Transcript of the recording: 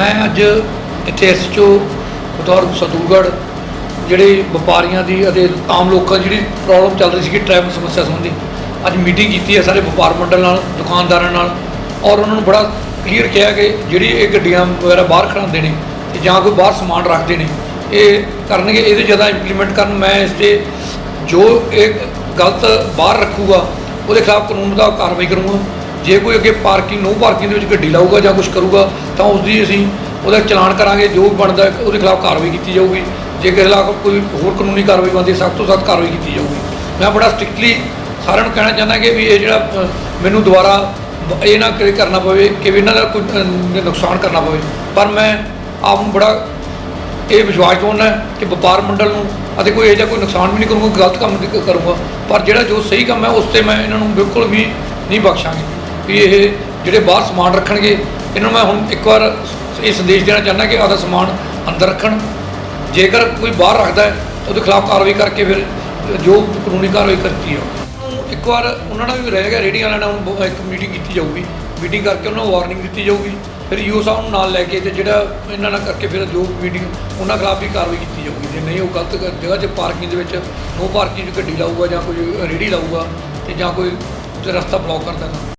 ਮੈਂ ਅੱਜ ਇੱਥੇ ਐਸਐਚਓ ਬਤੌਰ ਸਤੂਗੜ ਜਿਹੜੇ ਵਪਾਰੀਆਂ ਦੀ ਅਤੇ ਆਮ ਲੋਕਾਂ ਦੀ ਜਿਹੜੀ ਪ੍ਰੋਬਲਮ ਚੱਲ ਰਹੀ ਸੀ ਕਿ ਟ੍ਰੈਫਿਕ ਸਮੱਸਿਆ ਸੰਬੰਧੀ, ਅੱਜ ਮੀਟਿੰਗ ਕੀਤੀ ਹੈ ਸਾਰੇ ਵਪਾਰ ਮੰਡਲ ਨਾਲ, ਦੁਕਾਨਦਾਰਾਂ ਨਾਲ ਔਰ ਉਹਨਾਂ ਨੂੰ ਬੜਾ ਕਲੀਅਰ ਕਿਹਾ ਕਿ ਜਿਹੜੀ ਇਹ ਗੱਡੀਆਂ ਵਗੈਰਾ ਬਾਹਰ ਖੜਾਉਂਦੇ ਨੇ ਤੇ ਜਾਂ ਕੋਈ ਬਾਹਰ ਸਮਾਨ ਰੱਖਦੇ ਨੇ, ਇਹ ਕਰਨਗੇ, ਇਹਦੇ ਜ਼ਿਆਦਾ ਇੰਪਲੀਮੈਂਟ ਕਰਨ ਮੈਂ ਇਸ ਤੇ ਜੋ ਇਹ ਗਲਤ ਬਾਹਰ ਰੱਖੂਗਾ, ਉਹਦੇ ਖਿਲਾਫ ਕਾਨੂੰਨ ਦਾ ਕਾਰਵਾਈ ਕਰੂੰਗਾ। ਜੇ ਕੋਈ ਅੱਗੇ ਪਾਰਕਿੰਗ ਨੋ ਪਾਰਕਿੰਗ ਦੇ ਵਿੱਚ ਗੱਡੀ ਲਾਊਗਾ ਜਾਂ ਕੁਝ ਕਰੂਗਾ, ਤਾਂ ਉਸ ਦੀ ਅਸੀਂ ਉਹਦਾ ਚਲਾਨ ਕਰਾਂਗੇ, ਜੋ ਬਣਦਾ, ਉਹਦੇ ਖਿਲਾਫ ਕਾਰਵਾਈ ਕੀਤੀ ਜਾਊਗੀ। ਜੇ ਕਿਸੇ ਖਿਲਾਫ ਕੋਈ ਹੋਰ ਕਾਨੂੰਨੀ ਕਾਰਵਾਈ ਬਣਦੀ ਹੈ ਸਖਤ ਤੋਂ ਸਖਤ ਕਾਰਵਾਈ ਕੀਤੀ ਜਾਊਗੀ। ਮੈਂ ਬੜਾ ਸਟ੍ਰਿਕਟਲੀ ਸਾਰਿਆਂ ਨੂੰ ਕਹਿਣਾ ਚਾਹੁੰਦਾ ਕਿ ਵੀ ਇਹ ਜਿਹੜਾ ਮੈਨੂੰ ਦੁਬਾਰਾ ਇਹ ਨਾ ਕਦੇ ਕਰਨਾ ਪਵੇ, ਕਿ ਵੀ ਇਹਨਾਂ ਦਾ ਕੋਈ ਨੁਕਸਾਨ ਕਰਨਾ ਪਵੇ। ਪਰ ਮੈਂ ਆਪ ਨੂੰ ਬੜਾ ਇਹ ਵਿਸ਼ਵਾਸ ਦਿਵਾਉਂਦਾ ਕਿ ਵਪਾਰ ਮੰਡਲ ਨੂੰ ਅਤੇ ਕੋਈ ਇਹੋ ਜਿਹਾ ਕੋਈ ਨੁਕਸਾਨ ਵੀ ਨਹੀਂ ਕਰੂੰਗਾ ਗਲਤ ਕੰਮ ਨਹੀਂ ਕਰੂੰਗਾ। ਪਰ ਜਿਹੜਾ ਜੋ ਸਹੀ ਕੰਮ ਹੈ, ਉਸ ਤੇ ਮੈਂ ਇਹਨਾਂ ਨੂੰ ਬਿਲਕੁਲ ਵੀ ਨਹੀਂ ਬਖਸ਼ਾਂਗੇ। ਵੀ ਇਹ ਜਿਹੜੇ ਬਾਹਰ ਸਮਾਨ ਰੱਖਣਗੇ, ਇਹਨਾਂ ਨੂੰ ਮੈਂ ਹੁਣ ਇੱਕ ਵਾਰ ਇਹ ਸੰਦੇਸ਼ ਦੇਣਾ ਚਾਹੁੰਦਾ ਕਿ ਆਪਦਾ ਸਮਾਨ ਅੰਦਰ ਰੱਖਣ। ਜੇਕਰ ਕੋਈ ਬਾਹਰ ਰੱਖਦਾ ਹੈ ਉਹਦੇ ਖਿਲਾਫ ਕਾਰਵਾਈ ਕਰਕੇ ਫਿਰ ਜੋ ਕਾਨੂੰਨੀ ਕਾਰਵਾਈ ਕਰਤੀ ਹੈ। ਇੱਕ ਵਾਰ ਉਹਨਾਂ ਨਾਲ ਵੀ ਰਹਿ ਗਿਆ, ਰੇਹੜੀਆਂ ਵਾਲਿਆਂ ਨਾਲ ਇੱਕ ਮੀਟਿੰਗ ਕੀਤੀ ਜਾਊਗੀ। ਮੀਟਿੰਗ ਕਰਕੇ ਉਹਨਾਂ ਨੂੰ ਵਾਰਨਿੰਗ ਦਿੱਤੀ ਜਾਊਗੀ। ਫਿਰ ਯੂ ਸਾਹਿਬ ਨੂੰ ਨਾਲ ਲੈ ਕੇ ਤੇ ਜਿਹੜਾ ਇਹਨਾਂ ਨਾਲ ਕਰਕੇ ਫਿਰ ਜੋ ਮੀਟਿੰਗ ਉਹਨਾਂ ਖਿਲਾਫ ਵੀ ਕਾਰਵਾਈ ਕੀਤੀ ਜਾਊਗੀ। ਜੇ ਨਹੀਂ, ਉਹ ਗਲਤ ਜਗ੍ਹਾ 'ਚ ਪਾਰਕਿੰਗ ਦੇ ਵਿੱਚ ਨੋ ਪਾਰਕਿੰਗ 'ਚ ਗੱਡੀ ਲਾਊਗਾ ਜਾਂ ਕੋਈ ਰੇਹੜੀ ਲਾਊਗਾ ਤੇ ਜਾਂ ਕੋਈ ਰਸਤਾ ਬਲੌਕ ਕਰ ਦੇਣਾ।